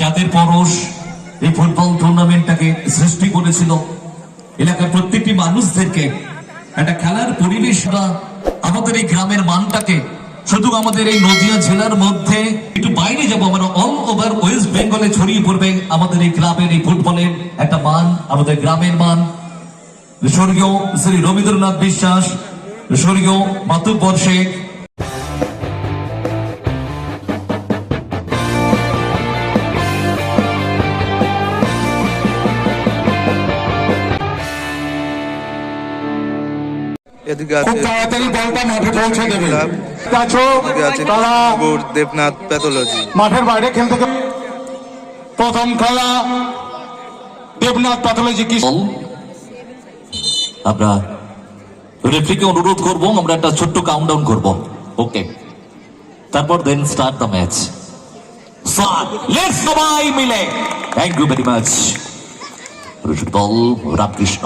যাদের পরশ এই ফুটবল টুর্নামেন্টটাকে সৃষ্টি করেছিল। এলাকার প্রত্যেকটি মানুষদেরকে একটা খেলার পরিবেশ পরিবেশটা আমাদের এই গ্রামের মানটাকে, শুধু আমাদের এই নদিয়া জেলার মধ্যে, একটু বাইরে যাব, আমরা অল ওভার ওয়েস্ট বেঙ্গলে ছড়িয়ে পড়বে আমাদের এই গ্রামের এই ফুটবলের একটা মান, আমাদের গ্রামের মান। স্বর্গীয় শ্রী রবীন্দ্রনাথ বিশ্বাস, স্বর্গীয় মাতুব্বর শেখ তারা ঠাকুর দেবনাথ প্যাথোলজি মাঠের বাইরে খেলতে প্রথম খেলা দেবনাথ প্যাথোলজি কি? আমরা রেফ্রিকে অনুরোধ করব আমরা একটা ছোট্ট কাউন্টডাউন করব। ওকে তারপর then start the match let's সবাই মিলে। থ্যাংক ইউ ভেরি মাচ দল রামকৃষ্ণ।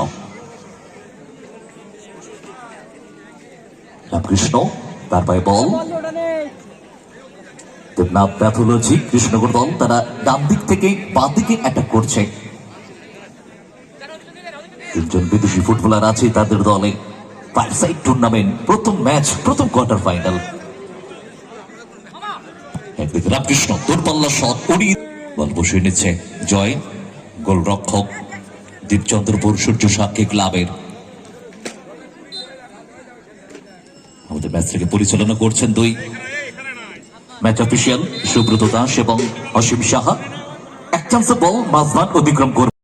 রামকৃষ্ণ তারপরে বল। দেবনাথ প্যাথোলজি কৃষ্ণগর তারা ডান দিক থেকে বাঁ দিকে অ্যাটাক করছে। তিনজন বিদেশি ফুটবলার আছে তাদের দলে। ফাইভ সাইড টুর্নামেন্ট প্রথম ম্যাচ প্রথম কোয়ার্টার ফাইনাল একদিকে রামকৃষ্ণ দূরপাল্লা শট, উড়িয়ে বল বসিয়ে নিচ্ছে। জয় গোলরক্ষক দীপচন্দ্রপুর সূর্য সাক্ষী ক্লাবের। আমাদের ম্যাচ থেকে পরিচালনা করছেন দুই ম্যাচ অফিসিয়াল সুব্রত দাস এবং অসীম সাহা। এক চান্স বল মাঝবান অতিক্রম করবে